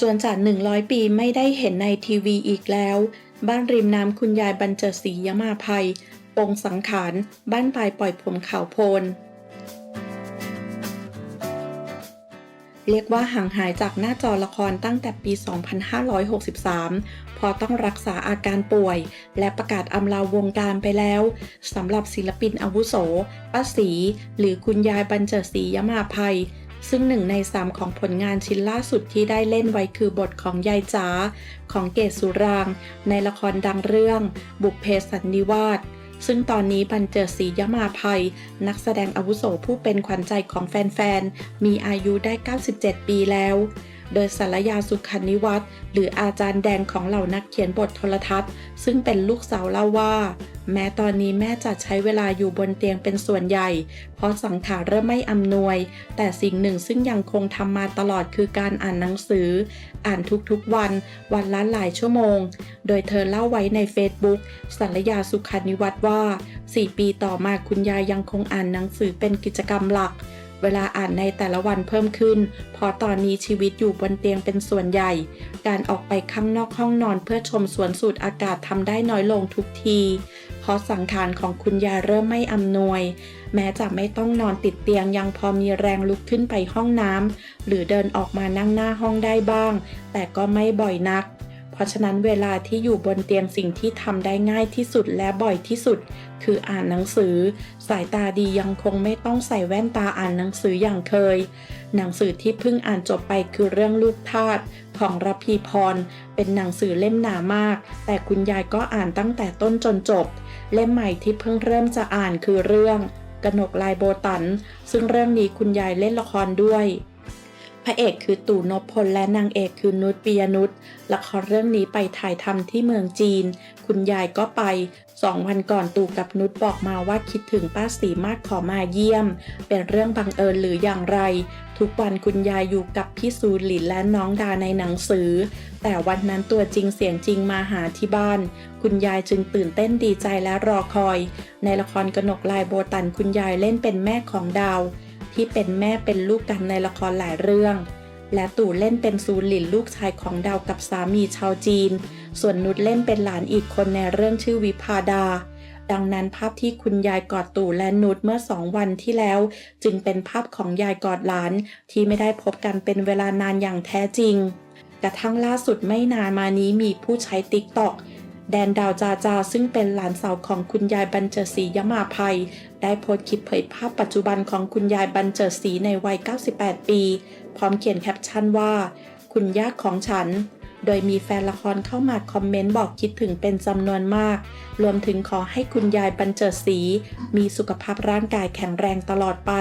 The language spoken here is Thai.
จนจาก 100 ปีไม่ได้เห็นในทีวีอีกแล้ว บ้านริมน้ำคุณยายบรรเจิดศรียมาภัยปงสังขาร บ้านปลายปล่อยผมขาวโพล เรียกว่าห่างหายจากหน้าจอละครตั้งแต่ปี 2563 พอต้องรักษาอาการป่วย และประกาศอำลาวงการไปแล้วสำหรับศิลปินอาวุโสป้าศรีหรือคุณยายบรรเจิดศรียมาภัย ซึ่งหนึ่งในสามของผลงานชิ้นล่าสุดที่ได้เล่นไว้คือบทของยายจ๋าของเกศสุราง ในละครดังเรื่อง บุพเพสันนิวาส ซึ่งตอนนี้บันเจิดศรียมาภัย นักแสดงอาวุโสผู้เป็นขวัญใจของแฟนๆ มีอายุได้ 97 ปีแล้ว โดยสารยาสุขันนิวัฒน์หรืออาจารย์แดงของเหล่านักเขียนบทโทรทัศน์ ซึ่งเป็นลูกสาวเล่าว่า แม้ตอนนี้แม่จะใช้เวลาอยู่บนเตียงเป็นส่วนใหญ่ เพราะสังขารเริ่มไม่อำนวย แต่สิ่งหนึ่งซึ่งยังคงทำมาตลอดคือการอ่านหนังสือ อ่านทุกๆวัน วันละหลายชั่วโมง โดยเธอเล่าไว้ใน Facebook สารยาสุขันนิวัฒน์ว่า 4 ปีต่อมาคุณยายยังคงอ่านหนังสือเป็นกิจกรรมหลัก เวลาอ่านในแต่ละวันเพิ่มขึ้นเพราะตอนนี้ชีวิตอยู่บนเตียงเป็นส่วนใหญ่ การออกไปข้างนอกห้องนอนเพื่อชมสวนสูดอากาศทำได้น้อยลงทุกทีเพราะสังขารของคุณยาเริ่มไม่อำนวย แม้จะไม่ต้องนอนติดเตียงยังพอมีแรงลุกขึ้นไปห้องน้ำหรือเดินออกมานั่งหน้าห้องได้บ้าง แต่ก็ไม่บ่อยนัก ราะฉะนั้นเวลาที่อยู่บนเตียงสิ่งที่ทำได้ง่ายที่สุดและบ่อยที่สุด คืออ่านหนังสือ สายตาดียังคงไม่ต้องใส่แว่นตาอ่านหนังสืออย่างเคย หนังสือที่เพิ่งอ่านจบไปคือเรื่องลูกทาสของรพีพร เป็นหนังสือเล่มหนามาก แต่คุณยายก็อ่านตั้งแต่ต้นจนจบ เล่มใหม่ที่เพิ่งเริ่มจะอ่านคือเรื่อง กนกลายโบตัน ซึ่งเรื่องนี้คุณยายเล่นละครด้วย พระเอกคือตู่นพพลและนางเอกคือนุชปิยนุชละครเรื่องนี้ไปถ่ายทำที่เมืองจีน คุณยายก็ไปสองวันก่อนตู่กับนุชบอกมาว่าคิดถึงป้าสีมากขอมาเยี่ยม เป็นเรื่องบังเอิญหรืออย่างไร ทุกวันคุณยายอยู่กับพี่ซูหลินและน้องดาในหนังสือ แต่วันนั้นตัวจริงเสียงจริงมาหาที่บ้าน คุณยายจึงตื่นเต้นดีใจและรอคอย ในละครกนกลายโบตันคุณยายเล่นเป็นแม่ของดาว ที่เป็นแม่เป็นลูกกันในละครหลายเรื่อง และตู่เล่นเป็นซูหลินลูกชายของดาวกับสามีชาวจีน ส่วนนุชเล่นเป็นหลานอีกคนในเรื่องชื่อวิพาดา ดังนั้นภาพที่คุณยายกอดตู่และนุชเมื่อสองวันที่แล้ว จึงเป็นภาพของยายกอดหลานที่ไม่ได้พบกันเป็นเวลานานอย่างแท้จริง กระทั่งล่าสุดไม่นานมานี้มีผู้ใช้ติ๊กต็อก แดนดาวจาจา ซึ่งเป็นหลานสาวของคุณยายบรรเจิดศรียมาภัย ได้โพสต์คลิปเผยภาพปัจจุบันของคุณยายบรรเจิดศรีในวัย 98 ปี พร้อมเขียนแคปชั่นว่า คุณย่าของฉัน โดยมีแฟนละครเข้ามาคอมเมนต์บอกคิดถึงเป็นจำนวนมาก รวมถึงขอให้คุณยายบรรเจิดศรีมีสุขภาพร่างกายแข็งแรงตลอดไป